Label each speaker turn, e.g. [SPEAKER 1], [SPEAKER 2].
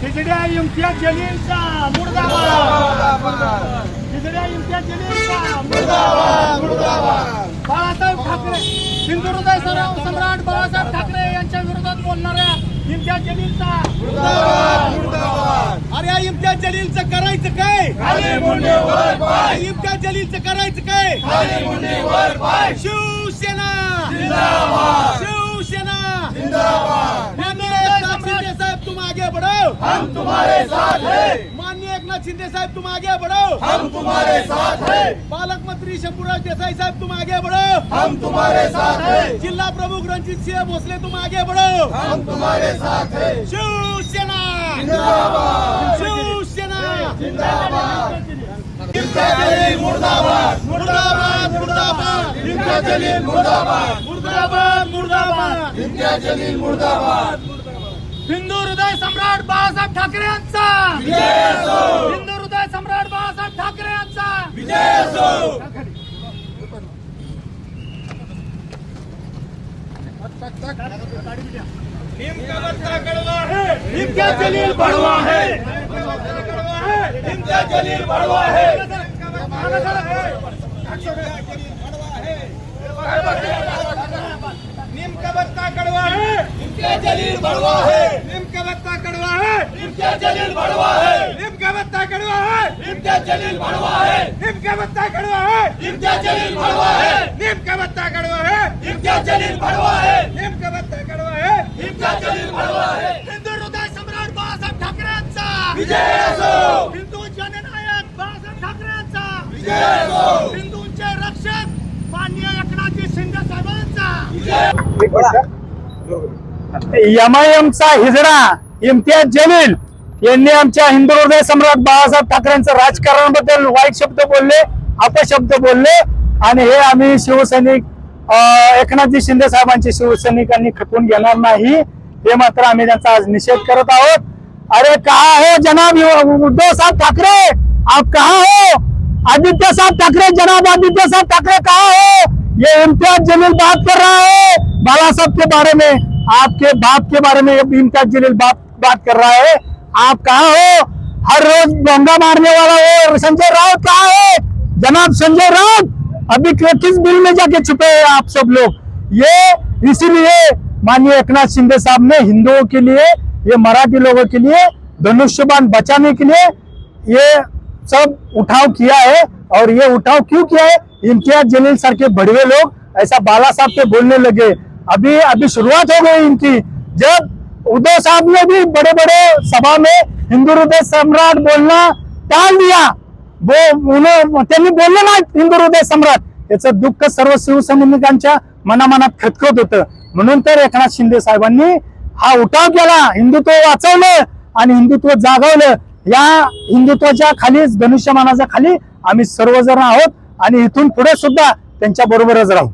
[SPEAKER 1] खिचड्या इम्तियाज जलीलचा मुर्दाबाद. खिचड्या इम्तियाज जलीलचा मुर्दाबाद. मुर्दाबाद बाळासाहेब ठाकरे हिंदू सराव सम्राट बाळासाहेब ठाकरे यांच्या विरोधात बोलणाऱ्या इम्तियाज जलीलचा.
[SPEAKER 2] अरे जलीलचं करायचं काय? इम्तियाज जलीलचं करायचं काय? शिवसेना. शिवसेना. शिंदे साहेब तुम आगे बढ़ो. हम तुम्हारे साथ हैं. माननीय एकनाथ शिंदे साहेब तुम आगे बढ़ो. हम तुम्हारे साथ हैं. पालक मंत्री शंभूराज देसाई साहेब तुम आगे बढ़ो. हम तुम्हारे साथ हैं. जिला प्रमुख रंजीत सिंह भोसले तुम आगे बढ़ो. हम तुम्हारे साथ हैं. शिवसेना. मुर्दाबाद. मुर्दाबाद मुर्दाबाद. इम्तियाज जलील मुर्दाबाद. मुर्दाबाद मुर्दाबाद. इम्तियाज जलील मुर्दाबाद.
[SPEAKER 1] हिंदू हृदय सम्राट बाळासाहेब ठाकरे यांचा. हिंदू हृदय सम्राट बाळासाहेब ठाकरे यांचा.
[SPEAKER 2] इम्तियाज जलील बड़वा है. इम्तियाज जलील बड़वा है नीम का बत्ता कड़वा है इम्तियाज जलील बड़वा है नीम का बत्ता कड़वा है इम्तियाज जलील बड़वा है नीम का बत्ता कड़वा है इम्तियाज जलील बड़वा है नीम का बत्ता कड़वा है इम्तियाज जलील बड़वा है नीम का बत्ता कड़वा है इम्तियाज जलील बड़वा है नीम का बत्ता कड़वा है इम्तियाज जलील बड़वा है
[SPEAKER 1] हिंदू हृदय सम्राट बाळासाहेब ठाकरे यांचा
[SPEAKER 2] विजय असो
[SPEAKER 1] हिंदू जननायक बाळासाहेब ठाकरे यांचा
[SPEAKER 2] विजय असो
[SPEAKER 1] हिंदूंचे रक्षक माननीय एकनाथजी शिंदे साहेबांचा
[SPEAKER 3] एमआयएमचा हिजडा इम्तियाज जलील यांनी आमच्या हिंदू हृदय सम्राट बाळासाहेब ठाकरेंचं राजकारणाबद्दल वाईट शब्द बोलले अपशब्द बोलले. आणि हे आम्ही शिवसैनिक एकनाथजी शिंदे साहेबांचे शिवसैनिकांनी खपून घेणार नाही. हे मात्र आम्ही त्यांचा आज निषेध करत आहोत. अरे कहा हो जनाब उद्धव साहब ठाकरे? आप कहा हो? आदित्य साहब ठाकरे जनाब आदित्य साहब ठाकरे कहा हो? ये इम्तियाज जमील बात कर रहा है बाला साहब के बारे में। आपके बाप के बारे में इम्तियाज़ जलील बात बात कर रहा है। आप कहा हो? हर रोज दंगा मारने वाला वो संजय राउत कहा है? जनाब संजय राउत, अभी किस बिल में जाके छुपे हैं आप सब लोग? ये इसीलिए माननीय एकनाथ शिंदे साहब ने हिंदुओं के लिए, ये मराठी लोगों के लिए धनुष्यबान बचाने के लिए ये सब उठाव किया है। और ये उठाव क्यों किया है? इम्तियाज़ जलील सर के बड़े लोग ऐसा बाला साहब के बोलने लगे। अभी अभी शुरुआत हो गई इनकी। जब उद्धव साहब ने भी बड़े बड़े सभा में हिंदू हृदय सम्राट बोलना टाल दिया वो उन्हें त्यांनी बोललं नाही हिंदू हृदय सम्राट याचं दुःख सर्व शिवसैनिकांच्या मनामनात खतखत होतं. म्हणून तर एकनाथ शिंदे साहेबांनी हा उठाव केला हिंदुत्व वाचवलं आणि हिंदुत्व जागवलं. या हिंदुत्वाच्या खाली धनुष्यमानाच्या खाली आम्ही सर्वजण आहोत आणि इथून पुढे सुद्धा त्यांच्या बरोबरच राहू.